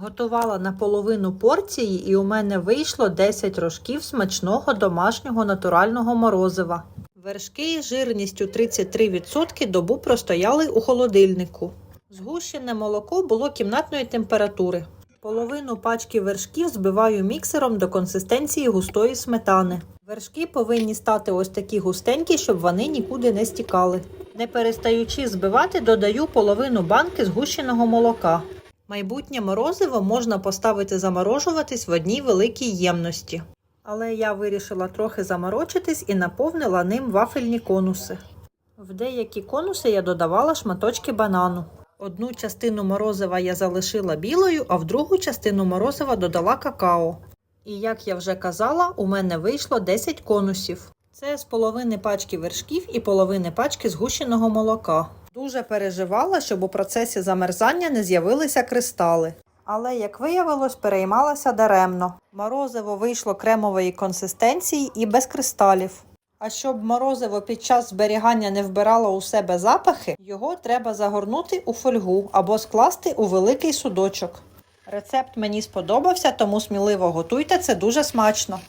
Готувала наполовину порції, і у мене вийшло 10 рожків смачного домашнього натурального морозива. Вершки жирністю 33% добу простояли у холодильнику. Згущене молоко було кімнатної температури. Половину пачки вершків збиваю міксером до консистенції густої сметани. Вершки повинні стати ось такі густенькі, щоб вони нікуди не стікали. Не перестаючи збивати, додаю половину банки згущеного молока. Майбутнє морозиво можна поставити заморожуватись в одній великій ємності. Але я вирішила трохи заморочитись і наповнила ним вафельні конуси. В деякі конуси я додавала шматочки банану. Одну частину морозива я залишила білою, а в другу частину морозива додала какао. І як я вже казала, у мене вийшло 10 конусів. Це з половини пачки вершків і половини пачки згущеного молока. Дуже переживала, щоб у процесі замерзання не з'явилися кристали. Але, як виявилось, переймалася даремно. Морозиво вийшло кремової консистенції і без кристалів. А щоб морозиво під час зберігання не вбирало у себе запахи, його треба загорнути у фольгу або скласти у великий судочок. Рецепт мені сподобався, тому сміливо готуйте це дуже смачно.